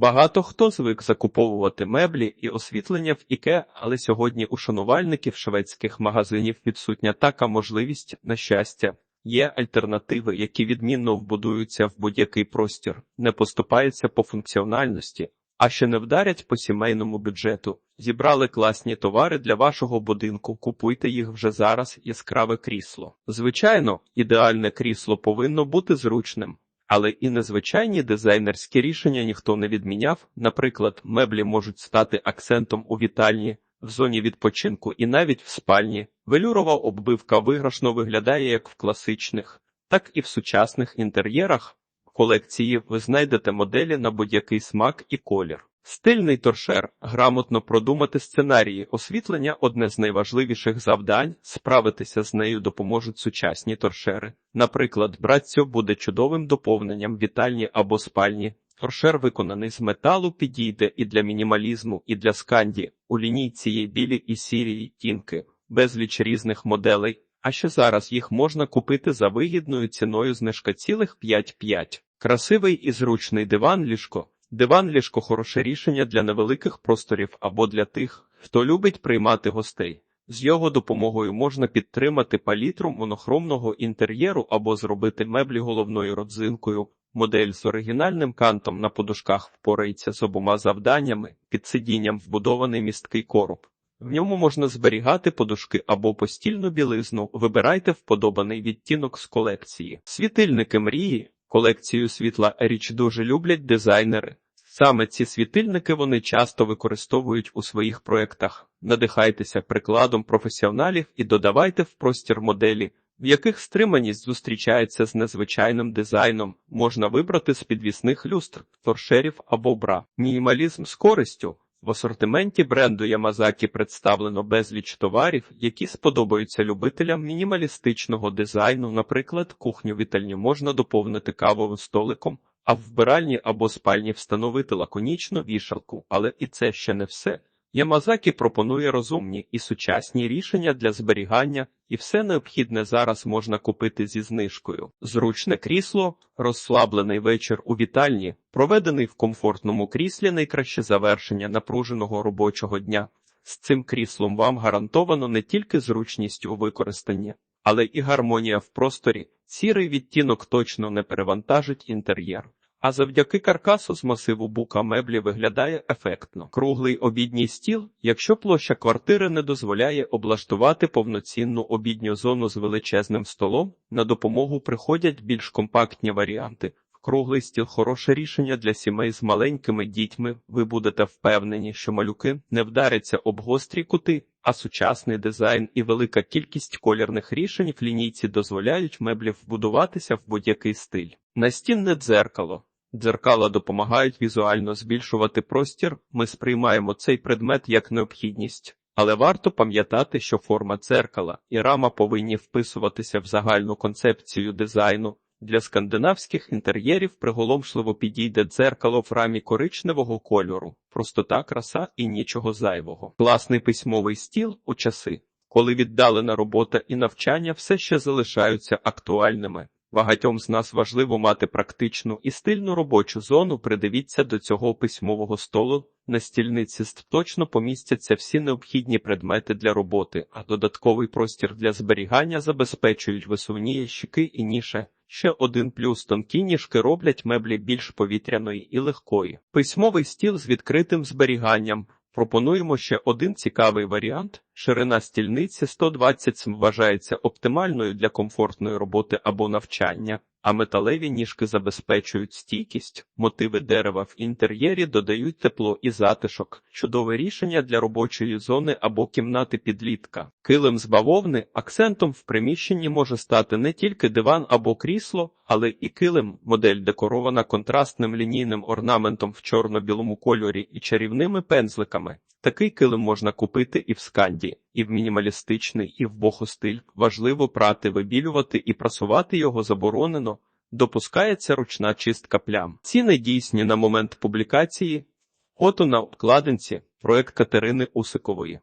Багато хто звик закуповувати меблі і освітлення в Іке, але сьогодні у шанувальників шведських магазинів відсутня така можливість, на щастя. Є альтернативи, які відмінно вбудуються в будь-який простір, не поступаються по функціональності, а ще не вдарять по сімейному бюджету. Зібрали класні товари для вашого будинку, купуйте їх вже зараз, яскраве крісло. Звичайно, ідеальне крісло повинно бути зручним. Але і незвичайні дизайнерські рішення ніхто не відміняв. Наприклад, меблі можуть стати акцентом у вітальні, в зоні відпочинку і навіть в спальні. Велюрова оббивка виграшно виглядає як в класичних, так і в сучасних інтер'єрах. Колекції ви знайдете моделі на будь-який смак і колір. Стильний торшер, грамотно продумати сценарії, освітлення одне з найважливіших завдань, справитися з нею допоможуть сучасні торшери. Наприклад, братцьо буде чудовим доповненням вітальні або спальні. Торшер виконаний з металу підійде і для мінімалізму, і для сканді. У лінійці є білі і сірі відтінки, безліч різних моделей. А ще зараз їх можна купити за вигідною ціною знижка цілих 5-5. Красивий і зручний диван ліжко. Диван ліжко хороше рішення для невеликих просторів або для тих, хто любить приймати гостей. З його допомогою можна підтримати палітру монохромного інтер'єру або зробити меблі головною родзинкою. Модель з оригінальним кантом на подушках впорається з обома завданнями, під сидінням вбудований місткий короб. В ньому можна зберігати подушки або постільну білизну. Вибирайте вподобаний відтінок з колекції. Світильники мрії. Колекцію світла річ дуже люблять дизайнери. Саме ці світильники вони часто використовують у своїх проєктах. Надихайтеся прикладом професіоналів і додавайте в простір моделі, в яких стриманість зустрічається з незвичайним дизайном. Можна вибрати з підвісних люстр, торшерів або бра. Мінімалізм з користю. В асортименті бренду Ямазакі представлено безліч товарів, які сподобаються любителям мінімалістичного дизайну. Наприклад, кухню вітальню можна доповнити кавовим столиком, а в вбиральні або спальні встановити лаконічну вішалку. Але і це ще не все. Ямазакі пропонує розумні і сучасні рішення для зберігання, і все необхідне зараз можна купити зі знижкою. Зручне крісло, розслаблений вечір у вітальні, проведений в комфортному кріслі найкраще завершення напруженого робочого дня. З цим кріслом вам гарантовано не тільки зручність у використанні, але і гармонія в просторі. Сірий відтінок точно не перевантажить інтер'єр. А завдяки каркасу з масиву бука меблі виглядає ефектно. Круглий обідній стіл, якщо площа квартири не дозволяє облаштувати повноцінну обідню зону з величезним столом, на допомогу приходять більш компактні варіанти. Круглий стіл хороше рішення для сімей з маленькими дітьми. Ви будете впевнені, що малюки не вдаряться об гострі кути, а сучасний дизайн і велика кількість колірних рішень в лінійці дозволяють меблі вбудуватися в будь-який стиль. Настінне дзеркало. Дзеркала допомагають візуально збільшувати простір. Ми сприймаємо цей предмет як необхідність. Але варто пам'ятати, що форма дзеркала і рама повинні вписуватися в загальну концепцію дизайну. Для скандинавських інтер'єрів приголомшливо підійде дзеркало в рамі коричневого кольору, простота, краса і нічого зайвого. Класний письмовий стіл у часи, коли віддалена робота і навчання все ще залишаються актуальними. Багатьом з нас важливо мати практичну і стильну робочу зону. Придивіться до цього письмового столу. На стільниці точно помістяться всі необхідні предмети для роботи, а додатковий простір для зберігання забезпечують висувні ящики і ніше. Ще один плюс тонкі ніжки роблять меблі більш повітряної і легкої. Письмовий стіл з відкритим зберіганням. Пропонуємо ще один цікавий варіант. Ширина стільниці 120 см вважається оптимальною для комфортної роботи або навчання, а металеві ніжки забезпечують стійкість, мотиви дерева в інтер'єрі додають тепло і затишок, чудове рішення для робочої зони або кімнати підлітка. Килим з бавовни акцентом в приміщенні може стати не тільки диван або крісло, але і килим, модель декорована контрастним лінійним орнаментом в чорно-білому кольорі і чарівними пензликами. Такий килим можна купити і в сканді, і в мінімалістичний, і в бохостиль. Важливо прати, вибілювати і прасувати його заборонено. Допускається ручна чистка плям. Ціни дійсні на момент публікації. Ото на обкладинці проект Катерини Усикової.